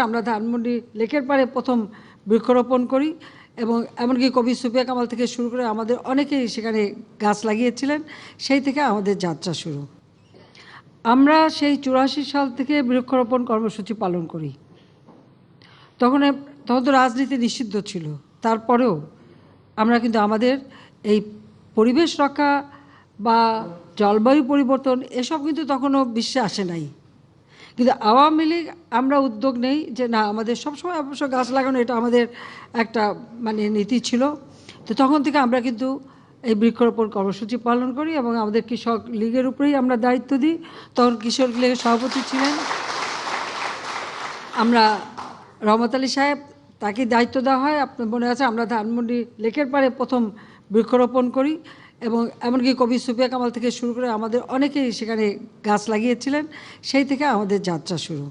আমরা ধানমন্ডি লেকের পাড়ে প্রথম বৃক্ষরোপণ করি এবং এমনকি কবি সুফিয়া কামাল থেকে শুরু করে আমাদের অনেকেই সেখানে গাছ লাগিয়েছিলেন, সেই থেকে আমাদের যাত্রা শুরু। আমরা সেই চুরাশি সাল থেকে বৃক্ষরোপণ কর্মসূচি পালন করি। তখন তখন তো রাজনীতি নিষিদ্ধ ছিল। তারপরেও আমরা কিন্তু আমাদের এই পরিবেশ রক্ষা বা জলবায়ু পরিবর্তন এসব কিন্তু তখনও বিশ্বে আসে নাই। কিন্তু আওয়ামী লীগ, আমরা উদ্যোগ নেই যে না, আমাদের সবসময় অবশ্য গাছ লাগানো এটা আমাদের একটা মানে নীতি ছিল। তো তখন থেকে আমরা কিন্তু এই বৃক্ষরোপণ কর্মসূচি পালন করি এবং আমাদের কৃষক লীগের উপরেই আমরা দায়িত্ব দিই। তখন কৃষক লীগের সভাপতি ছিলেন। আমরা রহমত আলী সাহেব তাকে দায়িত্ব দেওয়া হয়। আপনার মনে আছে, আমরা ধানমন্ডি লেকের পাড়ে প্রথম বৃক্ষরোপণ করি। এবং এমনকি কবি সুফিয়া কামাল থেকে শুরু করে আমাদের অনেকেই সেখানে গাছ লাগিয়েছিলেন, সেই থেকে আমাদের যাত্রা শুরু।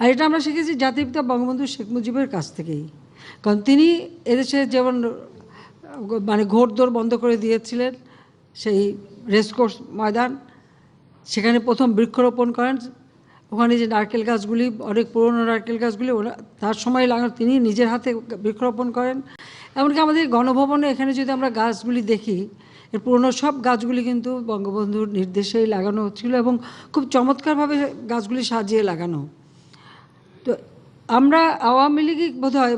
আর এটা আমরা শিখেছি জাতির পিতা বঙ্গবন্ধু শেখ মুজিবের কাছ থেকেই। কারণ তিনি এদেশে যেমন মানে ঘোড়দৌড় বন্ধ করে দিয়েছিলেন, সেই রেসকোর্স ময়দান, সেখানে প্রথম বৃক্ষরোপণ করেন। ওখানে যে নারকেল গাছগুলি, অনেক পুরনো নারকেল গাছগুলি তার সময় লাগানো, তিনি নিজের হাতে বৃক্ষরোপণ করেন। এমনকি আমাদের গণভবনে এখানে যদি আমরা গাছগুলি দেখি এর পুরনো সব গাছগুলি কিন্তু বঙ্গবন্ধুর নির্দেশেই লাগানো ছিল এবং খুব চমৎকারভাবে গাছগুলি সাজিয়ে লাগানো। তো আমরা আওয়ামী লীগই বোধ হয়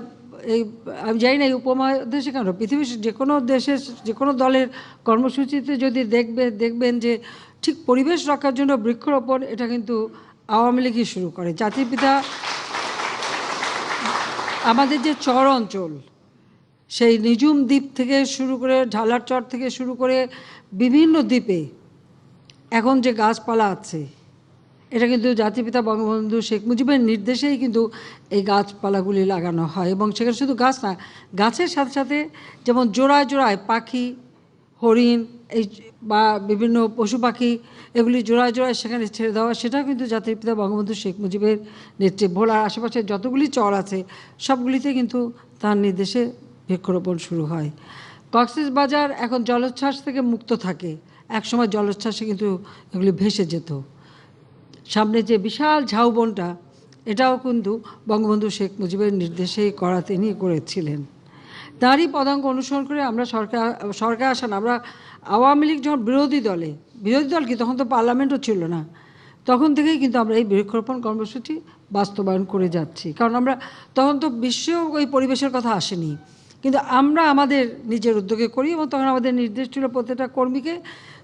এই, আমি জানি না এই উপমহাদেশে কেন, পৃথিবীর যে কোনো দেশের, যে কোনো দলের কর্মসূচিতে যদি দেখবে, দেখবেন যে ঠিক পরিবেশ রক্ষার জন্য বৃক্ষরোপণ, এটা কিন্তু আওয়ামী লীগই শুরু করে। জাতির পিতা, আমাদের যে চর অঞ্চল সেই নিজুম দ্বীপ থেকে শুরু করে, ঢালার চর থেকে শুরু করে বিভিন্ন দ্বীপে এখন যে গাছপালা আছে, এটা কিন্তু জাতিপিতা বঙ্গবন্ধু শেখ মুজিবের নির্দেশেই কিন্তু এই গাছপালাগুলি লাগানো হয়। এবং সেখানে শুধু গাছ না, গাছের সাথে সাথে যেমন জোড়ায় জোড়ায় পাখি, হরিণ, এই বা বিভিন্ন পশু পাখি, এগুলি জোড়ায় জোড়ায় সেখানে ছেড়ে দেওয়া, সেটাও কিন্তু জাতির পিতা বঙ্গবন্ধু শেখ মুজিবের নেতৃত্বে ভোলার আশেপাশে যতগুলি চর আছে, সবগুলিতে কিন্তু তার নির্দেশে বৃক্ষরোপণ শুরু হয়। কক্সেস বাজার এখন জলোচ্ছ্বাস থেকে মুক্ত থাকে। একসময় জলোচ্ছ্বাসে কিন্তু এগুলি ভেসে যেত। সামনে যে বিশাল ঝাউবনটা, এটাও কিন্তু বঙ্গবন্ধু শেখ মুজিবের নির্দেশেই করা তিনি করেছিলেন। তারই পদাঙ্ক অনুসরণ করে আমরা সরকার সরকার আসেন আমরা আওয়ামী লীগ যখন বিরোধী দলে, বিরোধী দল কি তখন তো পার্লামেন্টও ছিল না। তখন থেকেই কিন্তু আমরা এই বৃক্ষরোপণ কর্মসূচি বাস্তবায়ন করে যাচ্ছি। কারণ আমরা, তখন তো বিশ্বেও ওই পরিবেশের কথা আসেনি। কিন্তু আমরা আমাদের নিজের উদ্যোগে করি এবং তখন আমাদের নির্দেশ ছিল প্রত্যেকটা কর্মীকে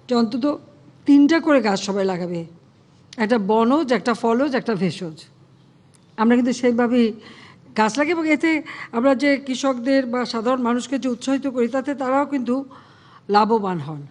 যে অন্তত তিনটা করে গাছ সবাই লাগাবে। একটা বনজ, একটা ফলজ, একটা ভেষজ। আমরা কিন্তু সেইভাবেই গাছ লাগে এবং এতে আমরা যে কৃষকদের বা সাধারণ মানুষকে যে উৎসাহিত করি, তাতে তারাও কিন্তু লাভবান হন।